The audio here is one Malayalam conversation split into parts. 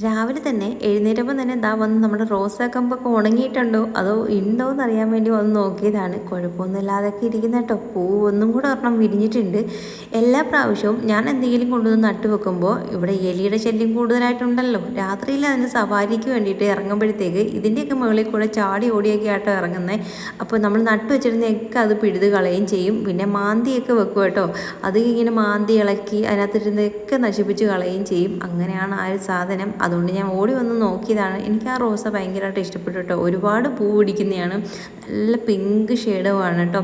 രാവിലെ തന്നെ എഴുന്നേറ്റപ്പം തന്നെ എന്താ വന്ന് നമ്മുടെ റോസാ കമ്പൊക്കെ ഉണങ്ങിയിട്ടുണ്ടോ? അതോ ഉണ്ടോ എന്ന് അറിയാൻ വേണ്ടി വന്ന് നോക്കിയതാണ്. കുഴപ്പമൊന്നുമില്ലാതൊക്കെ ഇരിക്കുന്ന കേട്ടോ. ഒന്നും കൂടെ ഒരെണ്ണം വിരിഞ്ഞിട്ടുണ്ട്. എല്ലാ പ്രാവശ്യവും ഞാൻ എന്തെങ്കിലും കൊണ്ടുവന്ന് നട്ടു വെക്കുമ്പോൾ ഇവിടെ എലിയുടെ ശല്യം കൂടുതലായിട്ടുണ്ടല്ലോ. രാത്രിയിൽ അതിന് സവാരിക്ക് വേണ്ടിയിട്ട് ഇറങ്ങുമ്പോഴത്തേക്ക് ഇതിന്റെയൊക്കെ മുകളിൽ കൂടെ ചാടി ഓടിയൊക്കെ ആട്ടോ ഇറങ്ങുന്നത് അപ്പോൾ നമ്മൾ നട്ടു വെച്ചിരുന്നൊക്കെ അത് പിഴുത് കളയുകയും ചെയ്യും. പിന്നെ മാന്തിയൊക്കെ വെക്കും കേട്ടോ. അത് ഇങ്ങനെ മാന്തി ഇളക്കി അതിനകത്തിരുന്നൊക്കെ നശിപ്പിച്ച് കളയും ചെയ്യും. അങ്ങനെയാണ് ആ ഒരു സാധനം. അതുകൊണ്ട് ഞാൻ ഓടി വന്ന് നോക്കിയതാണ്. എനിക്ക് ആ റോസ ഭയങ്കരമായിട്ട് ഇഷ്ടപ്പെട്ടു കേട്ടോ. ഒരുപാട് പൂ പിടിക്കുന്നതാണ്. നല്ല പിങ്ക് ഷെയ്ഡുമാണ് കേട്ടോ.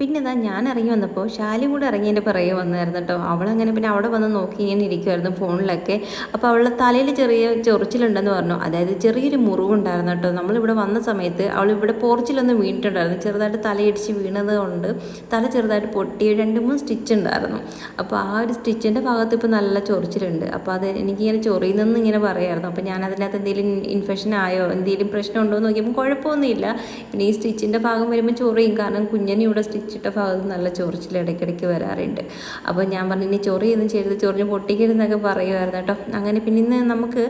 പിന്നെ ഇതാ ഞാൻ ഇറങ്ങി വന്നപ്പോൾ ഷാലി കൂടെ ഇറങ്ങി എന്റെ പിറകെ വന്നായിരുന്നു കേട്ടോ. അവളങ്ങനെ പിന്നെ അവിടെ വന്ന് നോക്കി ഇങ്ങനെ ഇരിക്കുമായിരുന്നു ഫോണിലൊക്കെ. അപ്പോൾ അവളുടെ തലയിൽ ചെറിയ ചൊറിച്ചിലുണ്ടെന്ന് പറഞ്ഞു. അതായത് ചെറിയൊരു മുറിവുണ്ടായിരുന്നു കേട്ടോ. നമ്മളിവിടെ വന്ന സമയത്ത് അവൾ ഇവിടെ പോർച്ചിലൊന്ന് വീണിട്ടുണ്ടായിരുന്നു. ചെറുതായിട്ട് തലയിടിച്ച് വീണത് കൊണ്ട് തല ചെറുതായിട്ട് പൊട്ടി രണ്ട് മൂന്ന് സ്റ്റിച്ച് ഉണ്ടായിരുന്നു. അപ്പോൾ ആ ഒരു സ്റ്റിച്ചിന്റെ ഭാഗത്ത് ഇപ്പോൾ നല്ല ചൊറിച്ചിലുണ്ട്. അപ്പോൾ അത് എനിക്കിങ്ങനെ ചൊറിയുന്നെന്ന് ഇങ്ങനെ പറയായിരുന്നു. അപ്പോൾ ഞാൻ അതിനകത്ത് എന്തെങ്കിലും ഇൻഫെക്ഷൻ ആയോ എന്തെങ്കിലും പ്രശ്നമുണ്ടോ എന്ന് നോക്കിയപ്പോൾ കുഴപ്പമൊന്നുമില്ല. പിന്നെ ഈ സ്റ്റിച്ചിന്റെ ഭാഗം വരുമ്പോൾ ചൊറിയും. കാരണം കുഞ്ഞിനെ ഇവിടെ സ്റ്റിച്ചിട്ട ഭാഗത്ത് നല്ല ചൊറിച്ചിൽ ഇടയ്ക്കിടയ്ക്ക് വരാറുണ്ട്. അപ്പോൾ ഞാൻ പറഞ്ഞു ഇനി ചൊറിയൊന്നും ചെയ്ത് ചൊറിഞ്ഞ് പൊട്ടിക്കരുതെന്നൊക്കെ പറയുമായിരുന്നു കേട്ടോ. അങ്ങനെ പിന്നെ ഇന്ന് നമുക്ക്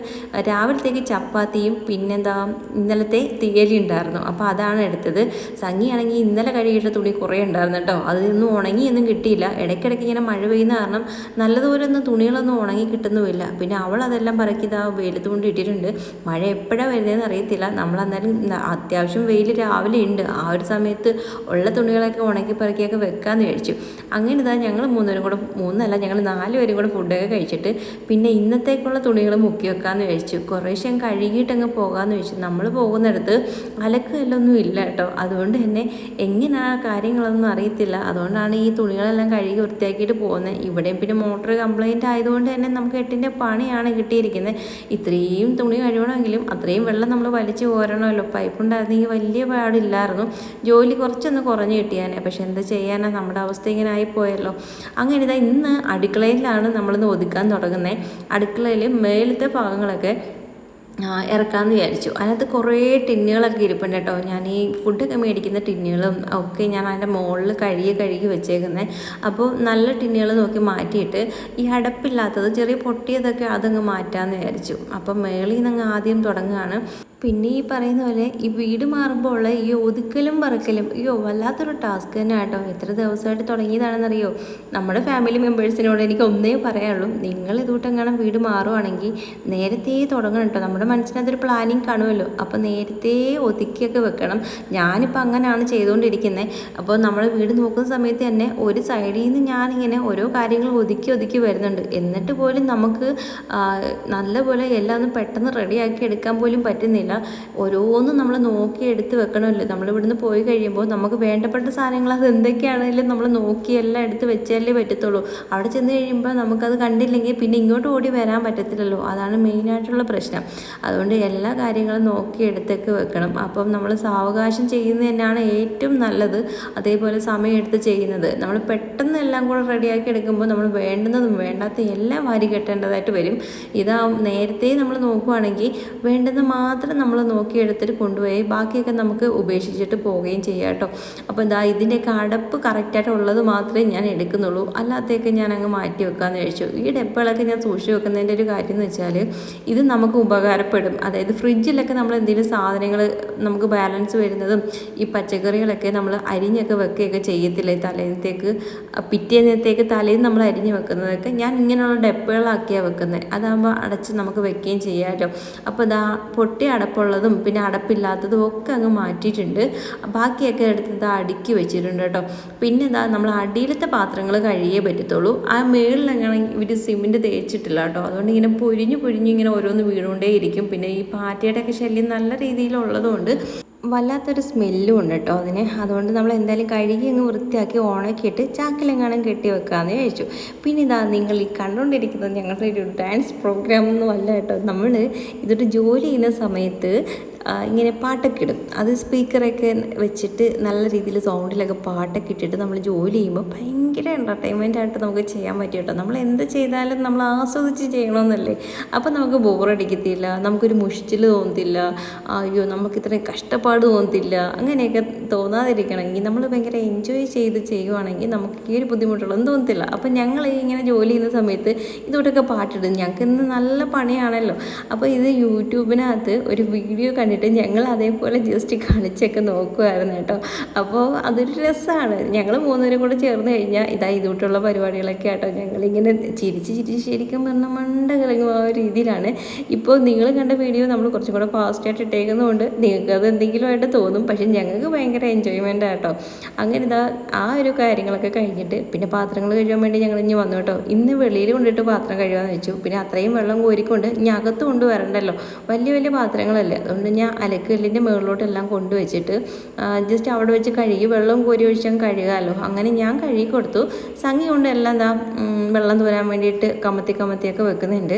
രാവിലത്തേക്ക് ചപ്പാത്തിയും പിന്നെന്താ ഇന്നലത്തെ തീയലി ഉണ്ടായിരുന്നു. അപ്പോൾ അതാണ് എടുത്തത്. സംഗിയാണെങ്കിൽ ഇന്നലെ കഴുകിയിട്ട തുണി കുറേ ഉണ്ടായിരുന്നു കേട്ടോ. അതൊന്നും ഉണങ്ങിയൊന്നും കിട്ടിയില്ല. ഇടയ്ക്കിടയ്ക്ക് ഇങ്ങനെ മഴ പെയ്യുന്ന കാരണം നല്ലതുപോലെ ഒന്നും തുണികളൊന്നും ഉണങ്ങി കിട്ടുന്നുമില്ല. പിന്നെ അവൾ അതെല്ലാം പറക്കി ഇതാ വെയിലത്ത് കൊണ്ട് ഇട്ടിട്ടുണ്ട്. മഴ എപ്പോഴാണ് വരുന്നതെന്ന് അറിയത്തില്ല. നമ്മൾ അന്നേരം അത്യാവശ്യം വെയിൽ രാവിലെ ഉണ്ട്. ആ ഒരു സമയത്ത് ഉള്ള തുണികളൊക്കെ ഉണക്കി പറക്കിയൊക്കെ വെക്കാമെന്ന് കഴിച്ചു അങ്ങനെ ഇതാ ഞങ്ങൾ മൂന്നുപേരും കൂടെ മൂന്നല്ല ഞങ്ങൾ നാലുപേരും കൂടെ ഫുഡൊക്കെ കഴിച്ചിട്ട് പിന്നെ ഇന്നത്തേക്കുള്ള തുണികൾ മുക്കി വെക്കാമെന്ന് കഴിച്ചു കുറേശ്ശെ കഴുകിയിട്ടങ്ങ് പോകാമെന്ന് ചോദിച്ചു നമ്മൾ പോകുന്നിടത്ത് അലക്കല്ലൊന്നും ഇല്ല കേട്ടോ. അതുകൊണ്ട് തന്നെ എങ്ങനെയാണ് കാര്യങ്ങളൊന്നും അറിയത്തില്ല. അതുകൊണ്ടാണ് ഈ തുണികളെല്ലാം കഴുകി വൃത്തിയാക്കിയിട്ട് പോകുന്നത് ഇവിടെയും പിന്നെ മോട്ടോർ കംപ്ലൈന്റ് ആയതുകൊണ്ട് തന്നെ നമുക്ക് എട്ടിന്റെ പണിയാണ് കിട്ടിയിരിക്കുന്നത് ഇത്രയും തുണി കഴുകണമെങ്കിലും അത്രയും വെള്ളം നമ്മൾ വലിച്ചു കോരണമല്ലോ. പൈപ്പ് ഉണ്ടായിരുന്നെങ്കിൽ വലിയ പാടില്ലായിരുന്നു. ജോലി കുറച്ചൊന്ന് കുറഞ്ഞു കിട്ടിയാനെ. പക്ഷെ എന്താ ചെയ്യാനാ? നമ്മുടെ അവസ്ഥ ഇങ്ങനെ ആയിപ്പോയല്ലോ അങ്ങനെ ഇതാ ഇന്ന് അടുക്കളയിലാണ് നമ്മളിന്ന് ഒതുക്കാൻ തുടങ്ങുന്നത് അടുക്കളയിൽ മേലത്തെ ഭാഗങ്ങളൊക്കെ ഇറക്കാമെന്ന് വിചാരിച്ചു. അതിനകത്ത് കുറേ ടിന്നുകളൊക്കെ ഇരിപ്പുണ്ട് കേട്ടോ. ഞാൻ ഈ ഫുഡൊക്കെ മേടിക്കുന്ന ടിന്നുകളും ഒക്കെ ഞാൻ അതിന്റെ മുകളിൽ കഴുകി കഴുകി വെച്ചേക്കുന്നത് അപ്പോൾ നല്ല ടിന്നുകൾ നോക്കി മാറ്റിയിട്ട് ഈ അടപ്പില്ലാത്തത് ചെറിയ പൊട്ടിയതൊക്കെ അതങ്ങ് മാറ്റാമെന്ന് വിചാരിച്ചു. അപ്പം മേളിൽ നിന്ന് ആദ്യം തുടങ്ങുകയാണ്. പിന്നെ ഈ പറയുന്ന പോലെ ഈ വീട് മാറുമ്പോൾ ഉള്ള ഈ ഒതുക്കലും പറക്കലും അയ്യോ വല്ലാത്തൊരു ടാസ്ക് തന്നെ കേട്ടോ എത്ര ദിവസമായിട്ട് തുടങ്ങിയതാണെന്നറിയോ? നമ്മുടെ ഫാമിലി മെമ്പേഴ്സിനോട് എനിക്ക് ഒന്നേ പറയാനുള്ളൂ. നിങ്ങൾ ഇതുകൂട്ടെങ്ങാനും വീട് മാറുവാണെങ്കിൽ നേരത്തെ തുടങ്ങണം കേട്ടോ. നമ്മുടെ മനസ്സിനകത്തൊരു പ്ലാനിങ് കാണുമല്ലോ. അപ്പോൾ നേരത്തെ ഒതുക്കിയൊക്കെ വെക്കണം. ഞാനിപ്പോൾ അങ്ങനെയാണ് ചെയ്തുകൊണ്ടിരിക്കുന്നത് അപ്പോൾ നമ്മൾ വീട് നോക്കുന്ന സമയത്ത് തന്നെ ഒരു സൈഡിൽ നിന്ന് ഞാനിങ്ങനെ ഓരോ കാര്യങ്ങൾ ഒതുക്കി ഒതുക്കി വരുന്നുണ്ട്. എന്നിട്ട് പോലും നമുക്ക് നല്ലപോലെ എല്ലാം ഒന്ന് പെട്ടെന്ന് റെഡിയാക്കി എടുക്കാൻ പോലും പറ്റുന്നില്ല. ഓരോന്നും നമ്മൾ നോക്കി എടുത്ത് വെക്കണമല്ലോ. നമ്മൾ ഇവിടുന്ന് പോയി കഴിയുമ്പോൾ നമുക്ക് വേണ്ടപ്പെട്ട സാധനങ്ങൾ അത് എന്തൊക്കെയാണെങ്കിലും നമ്മൾ നോക്കി എല്ലാം എടുത്ത് വെച്ചാലേ പറ്റത്തുള്ളൂ. അവിടെ ചെന്ന് കഴിയുമ്പോൾ നമുക്കത് കണ്ടില്ലെങ്കിൽ പിന്നെ ഇങ്ങോട്ട് ഓടി വരാൻ പറ്റത്തില്ലല്ലോ. അതാണ് മെയിനായിട്ടുള്ള പ്രശ്നം. അതുകൊണ്ട് എല്ലാ കാര്യങ്ങളും നോക്കി എടുത്തൊക്കെ വെക്കണം. അപ്പം നമ്മൾ സാവകാശം ചെയ്യുന്നത് തന്നെയാണ് ഏറ്റവും നല്ലത്. അതേപോലെ സമയം സമയമെടുത്ത് ചെയ്യുന്നത്. നമ്മൾ പെട്ടെന്ന് എല്ലാം കൂടെ റെഡിയാക്കി എടുക്കുമ്പോൾ നമ്മൾ വേണ്ടുന്നതും വേണ്ടാത്ത എല്ലാം വാരി കെട്ടേണ്ടതായിട്ട് വരും. ഇതാ നേരത്തെ നമ്മൾ നോക്കുവാണെങ്കിൽ വേണ്ടുന്ന മാത്രം നമ്മൾ നോക്കിയെടുത്തിട്ട് കൊണ്ടുപോയി ബാക്കിയൊക്കെ നമുക്ക് ഉപേക്ഷിച്ചിട്ട് പോവുകയും ചെയ്യാം കേട്ടോ. അപ്പോൾ ഇതാ ഇതിന്റെയൊക്കെ അടപ്പ് കറക്റ്റായിട്ട് ഉള്ളത് മാത്രമേ ഞാൻ എടുക്കുന്നുള്ളൂ. അല്ലാത്തൊക്കെ ഞാൻ അങ്ങ് മാറ്റി വെക്കാമെന്ന് കഴിച്ചു ഈ ഡപ്പകളൊക്കെ ഞാൻ സൂക്ഷിച്ച് വെക്കുന്നതിന്റെ ഒരു കാര്യം എന്ന് വെച്ചാൽ ഇത് നമുക്ക് ഉപകാരപ്പെടും. അതായത് ഫ്രിഡ്ജിലൊക്കെ നമ്മൾ എന്തെങ്കിലും സാധനങ്ങൾ നമുക്ക് ബാലൻസ് വരുന്നതും ഈ പച്ചക്കറികളൊക്കെ നമ്മൾ അരിഞ്ഞൊക്കെ വെക്കുകയൊക്കെ ചെയ്യത്തില്ലേ? തലേന്നത്തേക്ക് പിറ്റേന്നത്തേക്ക് തലേന്ന് നമ്മൾ അരിഞ്ഞ് വെക്കുന്നതൊക്കെ ഞാൻ ഇങ്ങനെയുള്ള ഡപ്പകളാക്കിയാണ് വെക്കുന്നത് അതാകുമ്പോൾ അടച്ച് നമുക്ക് വെക്കുകയും ചെയ്യാമല്ലോ അപ്പോൾ ഇതാ പൊട്ടി അടപ്പുള്ളതും പിന്നെ അടപ്പില്ലാത്തതും ഒക്കെ അങ്ങ് മാറ്റിയിട്ടുണ്ട്. ബാക്കിയൊക്കെ എടുത്ത് ഇതാ അടുക്കി വെച്ചിട്ടുണ്ട് കേട്ടോ. പിന്നെ ഇതാ നമ്മൾ അടിയിലത്തെ പാത്രങ്ങൾ കഴിയേ പറ്റത്തുള്ളൂ. ആ മേളിലെങ്ങനെ ഇവർ സിമെന്റ് തേച്ചിട്ടില്ല കേട്ടോ. അതുകൊണ്ട് ഇങ്ങനെ പൊരിഞ്ഞ് പൊരിഞ്ഞ് ഇങ്ങനെ ഓരോന്ന് വീണുകൊണ്ടേ ഇരിക്കും പിന്നെ ഈ പാറ്റയുടെ ഒക്കെ ശല്യം നല്ല രീതിയിലുള്ളതുകൊണ്ട് വല്ലാത്തൊരു സ്മെല്ലും ഉണ്ട് കേട്ടോ അതിന്. അതുകൊണ്ട് നമ്മൾ എന്തായാലും കഴുകി അങ്ങ് വൃത്തിയാക്കി ഉണക്കിയിട്ട് ചാക്കിലെങ്ങാനും കെട്ടി വെക്കാമെന്ന് കഴിച്ചു പിന്നെ ഇതാ നിങ്ങൾ ഈ കണ്ടുകൊണ്ടിരിക്കുന്നത് ഞങ്ങളുടെ ഒരു ഡാൻസ് പ്രോഗ്രാം ഒന്നും അല്ല കേട്ടോ. നമ്മൾ ഇതൊരു ജോലി ചെയ്യുന്ന സമയത്ത് ഇങ്ങനെ പാട്ടൊക്കെ ഇടും. അത് സ്പീക്കറൊക്കെ വെച്ചിട്ട് നല്ല രീതിയിൽ സൗണ്ടിലൊക്കെ പാട്ടൊക്കെ ഇട്ടിട്ട് നമ്മൾ ജോലി ചെയ്യുമ്പോൾ ഭയങ്കര എന്റർടൈൻമെന്റ് ആയിട്ട് നമുക്ക് ചെയ്യാൻ പറ്റും കേട്ടോ. നമ്മൾ എന്ത് ചെയ്താലും നമ്മൾ ആസ്വദിച്ച് ചെയ്യണമെന്നല്ലേ? അപ്പോൾ നമുക്ക് ബോറടിക്കത്തില്ല നമുക്കൊരു മുഷിച്ചിൽ തോന്നത്തില്ല അയ്യോ നമുക്ക് ഇത്രയും കഷ്ടപ്പാട് തോന്നത്തില്ല അങ്ങനെയൊക്കെ തോന്നാതിരിക്കണമെങ്കിൽ നമ്മൾ ഭയങ്കര എൻജോയ് ചെയ്ത് ചെയ്യുവാണെങ്കിൽ നമുക്ക് ഈ ഒരു ബുദ്ധിമുട്ടുള്ളതൊന്നും തോന്നത്തില്ല. അപ്പോൾ ഞങ്ങൾ ഇങ്ങനെ ജോലി ചെയ്യുന്ന സമയത്ത് ഇതോട്ടൊക്കെ പാട്ടിടും. ഞങ്ങൾക്ക് ഇന്ന് നല്ല പണിയാണല്ലോ. അപ്പോൾ ഇത് യൂട്യൂബിനകത്ത് ഒരു വീഡിയോ കണ്ടിട്ട് ഞങ്ങൾ അതേപോലെ ജസ്റ്റ് കളിച്ചൊക്കെ നോക്കുമായിരുന്നു കേട്ടോ. അപ്പോൾ അതൊരു രസമാണ് ഞങ്ങൾ മൂന്നുപേരും കൂടെ ചേർന്ന് കഴിഞ്ഞാൽ ഇതാ ഇതുകൊണ്ടുള്ള പരിപാടികളൊക്കെ ആട്ടോ. ഞങ്ങളിങ്ങനെ ചിരിച്ച് ചിരിച്ച് ശരിക്കും പറഞ്ഞാൽ മണ്ട കിളങ്ങും ആ രീതിയിലാണ്. ഇപ്പോൾ നിങ്ങൾ കണ്ട വീഡിയോ നമ്മൾ കുറച്ചും കൂടെ ഫാസ്റ്റായിട്ട് ഇട്ടേക്കുന്നതുകൊണ്ട് നിങ്ങൾക്ക് അത് എന്തെങ്കിലുമായിട്ട് തോന്നും. പക്ഷേ ഞങ്ങൾക്ക് ഭയങ്കര എൻജോയ്മെന്റ് ആട്ടോ അങ്ങനെ ഇതാ ആ ഒരു കാര്യങ്ങളൊക്കെ കഴിഞ്ഞിട്ട് പിന്നെ പാത്രങ്ങൾ കഴിയാൻ വേണ്ടി ഞങ്ങൾ ഇനി വന്നു കേട്ടോ. ഇന്ന് വെളിയിൽ കൊണ്ടിട്ട് പാത്രം കഴുകാമെന്ന് വെച്ചു. പിന്നെ അത്രയും വെള്ളം കോരിക്കൊണ്ട് ഇനി അകത്ത് കൊണ്ടുവരണ്ടല്ലോ വലിയ വലിയ പാത്രങ്ങളല്ലേ. അതുകൊണ്ട് ഞാൻ അലക്കല്ലിന്റെ മുകളിലോട്ടെല്ലാം കൊണ്ടുവച്ചിട്ട് ജസ്റ്റ് അവിടെ വെച്ച് കഴുകി വെള്ളം കോരി ഒഴിച്ചാൽ കഴുകാമല്ലോ അങ്ങനെ ഞാൻ കഴുകി കൊടുത്തു. സംഗി കൊണ്ട് എല്ലാം എന്താ വെള്ളം തോരാൻ വേണ്ടിയിട്ട് കമത്തി കമത്തിയൊക്കെ വെക്കുന്നുണ്ട്.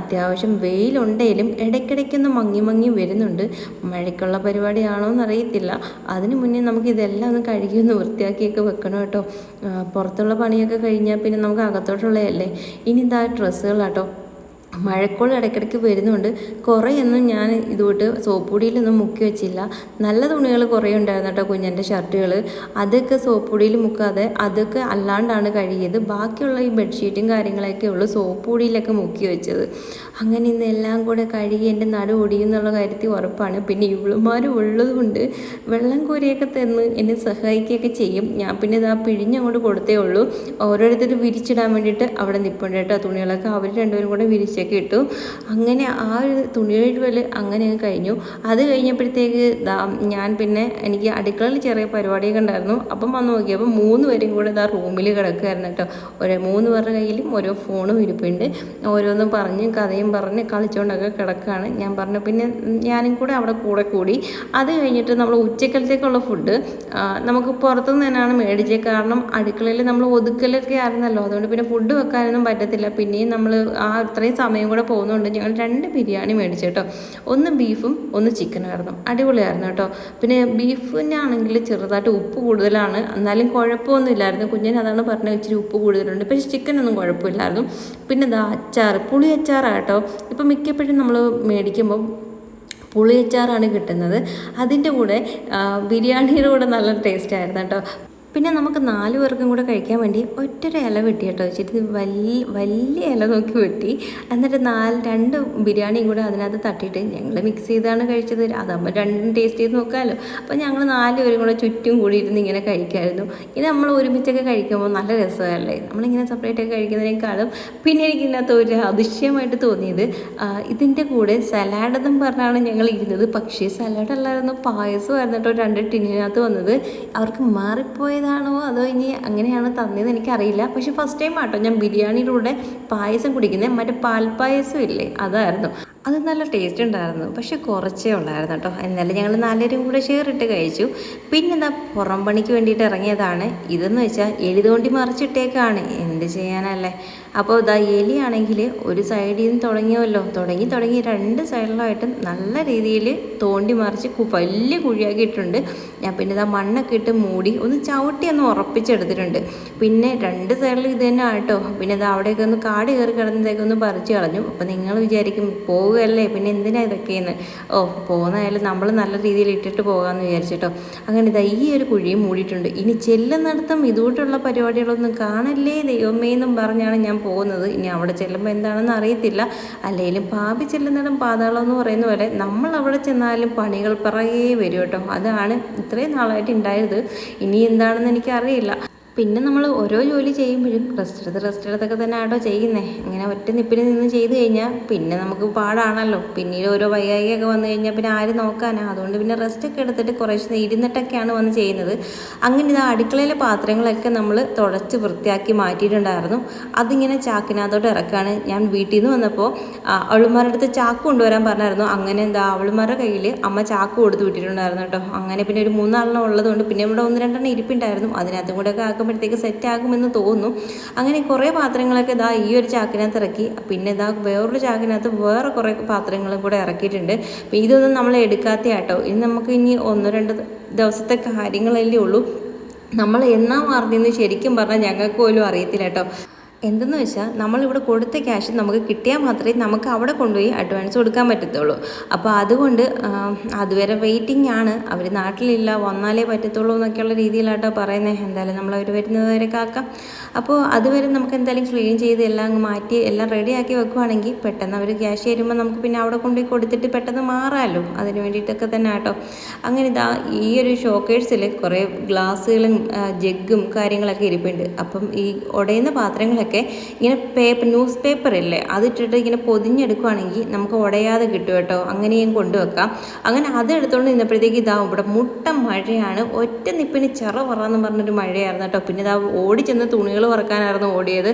അത്യാവശ്യം വെയിലുണ്ടെങ്കിലും ഇടയ്ക്കിടയ്ക്കൊന്ന് മങ്ങി മങ്ങി വരുന്നുണ്ട്. മഴയ്ക്കുള്ള പരിപാടിയാണോ എന്നറിയത്തില്ല. അതിന് മുന്നേ നമുക്ക് ഇതെല്ലാം ഒന്ന് കഴുകി ഒന്ന് വൃത്തിയാക്കിയൊക്കെ വെക്കണം കേട്ടോ. പുറത്തുള്ള പണിയൊക്കെ കഴിഞ്ഞാൽ പിന്നെ നമുക്ക് അകത്തോട്ടുള്ളതല്ലേ? ഇനി ഇതാ ഡ്രസ്സുകളാട്ടോ. മഴക്കോൾ ഇടയ്ക്കിടയ്ക്ക് വരുന്നുണ്ട്. കുറേയൊന്നും ഞാൻ ഇതുകൊണ്ട് സോപ്പ് പൊടിയിലൊന്നും മുക്കി വെച്ചില്ല. നല്ല തുണികൾ കുറേ ഉണ്ടായിരുന്നു കേട്ടോ കുഞ്ഞന്റെ ഷർട്ടുകൾ. അതൊക്കെ സോപ്പ് പൊടിയിൽ മുക്കാതെ അതൊക്കെ അല്ലാണ്ടാണ് കഴുകിയത്. ബാക്കിയുള്ള ഈ ബെഡ്ഷീറ്റും കാര്യങ്ങളൊക്കെ ഉള്ളു സോപ്പ് പൊടിയിലൊക്കെ മുക്കി വെച്ചത്. അങ്ങനെ ഇന്ന് എല്ലാം കൂടെ കഴുകി എന്റെ നടു ഒടിയും എന്നുള്ള കാര്യത്തിൽ ഉറപ്പാണ്. പിന്നെ ഇവളുമാർ ഉള്ളതുകൊണ്ട് വെള്ളം കോരിയൊക്കെ തന്ന് എന്നെ സഹായിക്കുകയൊക്കെ ചെയ്യും. ഞാൻ പിന്നെ ഇതാ പിഴിഞ്ഞങ്ങോട്ട് കൊടുത്തേ ഉള്ളൂ. ഓരോരുത്തർ വിരിച്ചിടാൻ വേണ്ടിയിട്ട് അവിടെ നിൽപ്പുണ്ട് കേട്ടോ തുണികളൊക്കെ. അവർ രണ്ടുപേരും കൂടെ വിരിച്ചൊക്കെ. ഇട്ടു. അങ്ങനെ ആ ഒരു തുണി കഴുകൽ അങ്ങനെ അങ്ങ് കഴിഞ്ഞു. അത് കഴിഞ്ഞപ്പോഴത്തേക്ക് ഞാൻ പിന്നെ എനിക്ക് അടുക്കളയിൽ ചെറിയ പരിപാടിയൊക്കെ ഉണ്ടായിരുന്നു. അപ്പം വന്ന് നോക്കിയപ്പോൾ മൂന്ന് പേരും കൂടെ ഇതാ റൂമിൽ കിടക്കുമായിരുന്നു കേട്ടോ. ഒരു മൂന്ന് പേരുടെ കയ്യിലും ഓരോ ഫോണും ഇരിപ്പുണ്ട്. ഓരോന്നും പറഞ്ഞ് കഥയും പറഞ്ഞ് കളിച്ചുകൊണ്ടൊക്കെ കിടക്കുകയാണ്. ഞാൻ പറഞ്ഞു പിന്നെ ഞാനും കൂടെ അവിടെ കൂടെ കൂടി. അത് കഴിഞ്ഞിട്ട് നമ്മൾ ഉച്ചക്കലത്തേക്കുള്ള ഫുഡ് നമുക്ക് പുറത്തുനിന്ന് തന്നെയാണ് മേടിച്ചത്. കാരണം അടുക്കളയിൽ നമ്മൾ ഒതുക്കലൊക്കെ ആയിരുന്നല്ലോ. അതുകൊണ്ട് പിന്നെ ഫുഡ് വെക്കാനൊന്നും പറ്റത്തില്ല. പിന്നെയും നമ്മൾ ആ അത്രയും സമയം കൂടെ പോകുന്നതുകൊണ്ട് ഞങ്ങൾ രണ്ട് ബിരിയാണി മേടിച്ചു കേട്ടോ. ഒന്ന് ബീഫും ഒന്ന് ചിക്കനായിരുന്നു അടിപൊളിയായിരുന്നു കേട്ടോ. പിന്നെ ബീഫിനാണെങ്കിൽ ചെറുതായിട്ട് ഉപ്പ് കൂടുതലാണ്. എന്നാലും കുഴപ്പമൊന്നും ഇല്ലായിരുന്നു. കുഞ്ഞൻ അതാണ് പറഞ്ഞത് ഇച്ചിരി ഉപ്പ് കൂടുതലുണ്ട്. പക്ഷേ ചിക്കനൊന്നും കുഴപ്പമില്ലായിരുന്നു. പിന്നെ ഇതാ അച്ചാർ പുളി അച്ചാറാട്ടോ ഇപ്പം മിക്കപ്പോഴും നമ്മൾ മേടിക്കുമ്പോൾ പുളിയച്ചാറാണ് കിട്ടുന്നത്. അതിന്റെ കൂടെ ബിരിയാണിയുടെ കൂടെ നല്ല ടേസ്റ്റ് ആയിരുന്നു കേട്ടോ. പിന്നെ നമുക്ക് നാല് പേർക്കും കൂടെ കഴിക്കാൻ വേണ്ടി ഒറ്റൊരു ഇല വെട്ടി കേട്ടോ വെച്ചിട്ട് വലിയ വലിയ ഇല നോക്കി വെട്ടി. എന്നിട്ട് നാല് രണ്ട് ബിരിയാണിയും കൂടെ അതിനകത്ത് തട്ടിയിട്ട് ഞങ്ങൾ മിക്സ് ചെയ്താണ് കഴിച്ചത്. അതാകുമ്പോൾ രണ്ടും ടേസ്റ്റ് ചെയ്ത് നോക്കാമല്ലോ അപ്പോൾ ഞങ്ങൾ നാല് പേരും കൂടെ ചുറ്റും കൂടി ഇരുന്ന് ഇങ്ങനെ കഴിക്കായിരുന്നു. ഇത് നമ്മൾ ഒരുമിച്ചൊക്കെ കഴിക്കുമ്പോൾ നല്ല രസമല്ലേ? നമ്മളിങ്ങനെ സെപ്പറേറ്റ് ഒക്കെ കഴിക്കുന്നതിനേക്കാളും പിന്നെ എനിക്ക് ഇതിനകത്ത് ഒരു അതിശയമായിട്ട് തോന്നിയത് ഇതിന്റെ കൂടെ സലാഡ് എന്നും പറഞ്ഞാണ് ഞങ്ങൾ ഇരുന്നത്. പക്ഷേ സലാഡ് അല്ലായിരുന്നു പായസമായിരുന്നു കേട്ടോ രണ്ട് ടിന്നിനകത്ത് വന്നത്. അവർക്ക് മാറിപ്പോയതാണോ അതോ ഇനി അങ്ങനെയാണ് തന്നതെന്ന് എനിക്കറിയില്ല. പക്ഷെ ഫസ്റ്റ് ടൈം ആട്ടോ ഞാൻ ബിരിയാണിയുടെ കൂടെ പായസം കുടിക്കുന്നത് മറ്റേ പാൽപ്പായസം ഇല്ലേ അതായിരുന്നു. അത് നല്ല ടേസ്റ്റ് ഉണ്ടായിരുന്നു. പക്ഷെ കുറച്ചേ ഉണ്ടായിരുന്നു കേട്ടോ. എന്നാലും ഞങ്ങൾ നാലുപേരും കൂടെ ഷെയർ ഇട്ട് കഴിച്ചു. പിന്നെ എന്താ പുറം പണിക്ക് വേണ്ടിയിട്ട് ഇറങ്ങിയതാണ്. ഇതെന്ന് വെച്ചാൽ എഴുതുകൊണ്ടി മറിച്ചിട്ടേക്കാണ്. എന്ത് ചെയ്യാനല്ലേ? അപ്പോൾ ഇതാ എലിയാണെങ്കിൽ ഒരു സൈഡിൽ നിന്ന് തുടങ്ങിയല്ലോ. തുടങ്ങി തുടങ്ങി രണ്ട് സൈഡിലായിട്ട് നല്ല രീതിയിൽ തോണ്ടി മറിച്ച് വലിയ കുഴിയാക്കിയിട്ടുണ്ട്. ഞാൻ പിന്നെ ഇതാ മണ്ണൊക്കെ ഇട്ട് മൂടി ഒന്ന് ചവിട്ടി ഒന്ന് ഉറപ്പിച്ചെടുത്തിട്ടുണ്ട്. പിന്നെ രണ്ട് സൈഡിൽ ഇത് തന്നെ ആട്ടോ പിന്നെ ഇത് അവിടെയൊക്കെ ഒന്ന് കാട് കയറി കിടന്നതൊക്കെ ഒന്ന് പറിച്ചു കളഞ്ഞു. അപ്പോൾ നിങ്ങൾ വിചാരിക്കും പോവുകയല്ലേ? പിന്നെ എന്തിനാ ഇതൊക്കെയെന്ന്? ഓ പോകുന്നതായാലും നമ്മൾ നല്ല രീതിയിൽ ഇട്ടിട്ട് പോകാമെന്ന് വിചാരിച്ചിട്ടോ അങ്ങനെ ഇതാ ഈ ഒരു കുഴിയും മൂടിയിട്ടുണ്ട്. ഇനി ചെല്ലുന്നിടത്തും ഇതുകൊണ്ടുള്ള പരിപാടികളൊന്നും കാണല്ലേ ദൈവമേ എന്നും പറഞ്ഞാണ് ഞാൻ പോകുന്നത്. ഇനി അവിടെ ചെല്ലുമ്പോൾ എന്താണെന്ന് അറിയത്തില്ല. അല്ലെങ്കിലും പാപി ചെല്ലുന്നിടം പാതാളം എന്ന് പറയുന്ന പോലെ നമ്മൾ അവിടെ ചെന്നാലും പണികൾ പിറകേ വരും കേട്ടോ. അതാണ് ഇത്രയും നാളായിട്ട് ഉണ്ടായത്. ഇനി എന്താണെന്ന് എനിക്കറിയില്ല. പിന്നെ നമ്മൾ ഓരോ ജോലി ചെയ്യുമ്പോഴും റെസ്റ്റ് എടുത്ത് റെസ്റ്റ് എടുത്തൊക്കെ തന്നെ ആട്ടോ ചെയ്യുന്നേ. ഇങ്ങനെ ഒറ്റ നിപ്പിന് നിന്ന് ചെയ്തു കഴിഞ്ഞാൽ പിന്നെ നമുക്ക് പാടാണല്ലോ. പിന്നീട് ഓരോ വൈകായികയൊക്കെ വന്നു കഴിഞ്ഞാൽ പിന്നെ ആര് നോക്കാനാ. അതുകൊണ്ട് പിന്നെ റെസ്റ്റ് ഒക്കെ എടുത്തിട്ട് കുറച്ച് ഇരുന്നിട്ടൊക്കെയാണ് വന്ന് ചെയ്യുന്നത്. അങ്ങനെ ഇത് അടുക്കളയിലെ പാത്രങ്ങളൊക്കെ നമ്മൾ തുടച്ച് വൃത്തിയാക്കി മാറ്റിയിട്ടുണ്ടായിരുന്നു. അതിങ്ങനെ ചാക്കിനകത്തോട്ട് ഇറക്കാണ്. ഞാൻ വീട്ടിൽ നിന്ന് വന്നപ്പോൾ അവളുമാരുടെ അടുത്ത് ചാക്ക് കൊണ്ടുവരാൻ പറഞ്ഞായിരുന്നു. അങ്ങനെ എന്താ അവളുമാരുടെ കയ്യിൽ അമ്മ ചാക്ക് കൊടുത്ത് വിട്ടിട്ടുണ്ടായിരുന്നു കേട്ടോ. അങ്ങനെ പിന്നെ ഒരു മൂന്നാളെണ്ണം ഉള്ളതുകൊണ്ട് പിന്നെ ഇവിടെ ഒന്ന് രണ്ടെണ്ണം ഇരിപ്പുണ്ടായിരുന്നു. അതിനകത്തും കൂടെ ഒക്കെ ആക്കുമ്പോൾ ആകുമ്പോഴത്തേക്ക് സെറ്റ് ആകുമെന്ന് തോന്നുന്നു. അങ്ങനെ കുറേ പാത്രങ്ങളൊക്കെ ഇതാ ഈ ഒരു ചാക്കിനകത്ത് ഇറക്കി. പിന്നെ ഇതാ വേറൊരു ചാക്കിനകത്ത് വേറെ കുറേ പാത്രങ്ങളും കൂടെ ഇറക്കിയിട്ടുണ്ട്. ഇതൊന്നും നമ്മൾ എടുക്കാത്ത കേട്ടോ ഇനി നമുക്ക് ഇനി ഒന്നോ രണ്ട് ദിവസത്തെ കാര്യങ്ങളല്ലേ ഉള്ളൂ. നമ്മൾ എന്നാ മാറുന്നതെന്ന് ശരിക്കും പറഞ്ഞാൽ ഞങ്ങൾക്ക് പോലും അറിയത്തില്ല കേട്ടോ. എന്തെന്ന് വെച്ചാൽ നമ്മളിവിടെ കൊടുത്ത ക്യാഷ് നമുക്ക് കിട്ടിയാൽ മാത്രമേ നമുക്ക് അവിടെ കൊണ്ടുപോയി അഡ്വാൻസ് കൊടുക്കാൻ പറ്റത്തുള്ളൂ. അപ്പോൾ അതുകൊണ്ട് അതുവരെ വെയിറ്റിംഗ് ആണ്. അവർ നാട്ടിലില്ല വന്നാലേ പറ്റത്തുള്ളൂ എന്നൊക്കെയുള്ള രീതിയിലാട്ടോ പറയുന്നത് എന്തായാലും നമ്മൾ അവർ വരുന്നത് വരെ കാക്കാം. അപ്പോൾ അതുവരെ നമുക്ക് എന്തായാലും ക്ലീൻ ചെയ്ത് എല്ലാം അങ്ങ് മാറ്റി എല്ലാം റെഡിയാക്കി വെക്കുവാണെങ്കിൽ പെട്ടെന്ന് അവർ ക്യാഷ് തരുമ്പോൾ നമുക്ക് പിന്നെ അവിടെ കൊണ്ടുപോയി കൊടുത്തിട്ട് പെട്ടെന്ന് മാറാമല്ലോ അതിന് വേണ്ടിയിട്ടൊക്കെ തന്നെ ആട്ടോ. അങ്ങനെ ഇതാ ഈ ഒരു ഷോക്കേഴ്സിൽ കുറേ ഗ്ലാസ്സുകളും ജഗ്ഗും കാര്യങ്ങളൊക്കെ ഇരിപ്പുണ്ട്. അപ്പം ഈ ഉടയുന്ന പാത്രങ്ങളൊക്കെ ഒക്കെ ഇങ്ങനെ പേപ്പർ ന്യൂസ് പേപ്പർ ഇല്ലേ? അതിട്ടിട്ട് ഇങ്ങനെ പൊതിഞ്ഞെടുക്കുവാണെങ്കിൽ നമുക്ക് ഉടയാതെ കിട്ടും കേട്ടോ. അങ്ങനെയും കൊണ്ടുവെക്കാം. അങ്ങനെ അതെടുത്തോണ്ട് നിന്നപ്പോഴത്തേക്ക് ഇതാവും ഇവിടെ മുട്ട മഴയാണ്. ഒറ്റ നിപ്പിന് ചെറ പറന്ന് പറഞ്ഞൊരു മഴയായിരുന്നു കേട്ടോ. പിന്നെ ഇതാ ഓടി ചെന്ന് തുണികൾ പറക്കാനായിരുന്നു ഓടിയത്.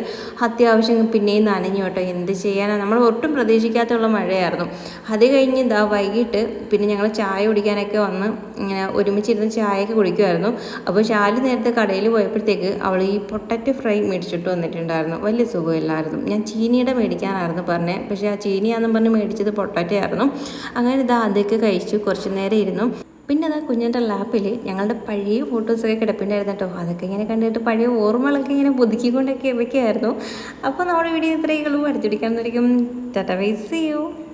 അത്യാവശ്യം പിന്നെയും നനഞ്ഞു കേട്ടോ. എന്ത് ചെയ്യാനാണ് നമ്മൾ ഒട്ടും പ്രതീക്ഷിക്കാത്തുള്ള മഴയായിരുന്നു. അത് കഴിഞ്ഞ് ഇതാ വൈകിട്ട് പിന്നെ ഞങ്ങൾ ചായ കുടിക്കാനൊക്കെ വന്ന് ഇങ്ങനെ ഒരുമിച്ചിരുന്ന് ചായയൊക്കെ കുടിക്കുമായിരുന്നു അപ്പോൾ ശാലി നേരത്തെ കടയിൽ പോയപ്പോഴത്തേക്ക് അവൾ ഈ പൊട്ടറ്റ് ഫ്രൈ മേടിച്ചിട്ട് വന്നിട്ടുണ്ടായിരുന്നു. വലിയ സുഖമില്ലായിരുന്നു. ഞാൻ ചീനിയുടെ മേടിക്കാനായിരുന്നു പറഞ്ഞത് പക്ഷേ ആ ചീനിയാണെന്ന് പറഞ്ഞ് മേടിച്ചത് പൊട്ടാറ്റ ആയിരുന്നു. അങ്ങനെ ഇത് ആദ്യമൊക്കെ കഴിച്ചു. കുറച്ച് നേരം ഇരുന്നു. പിന്നെ അതാ കുഞ്ഞിന്റെ ലാപ്പിൽ ഞങ്ങളുടെ പഴയ ഫോട്ടോസൊക്കെ കിടപ്പുണ്ടായിരുന്നു കേട്ടോ. അതൊക്കെ ഇങ്ങനെ കണ്ടിട്ട് പഴയ ഓർമ്മകളൊക്കെ ഇങ്ങനെ പുതുക്കിക്കൊണ്ടൊക്കെ ഇവയ്ക്കായിരുന്നു അപ്പോൾ നമ്മുടെ വീഡിയോ ഇത്രയും കളും ഉള്ളൂ അടുത്തിടിക്കാൻ ടാറ്റ വൈസ് യു.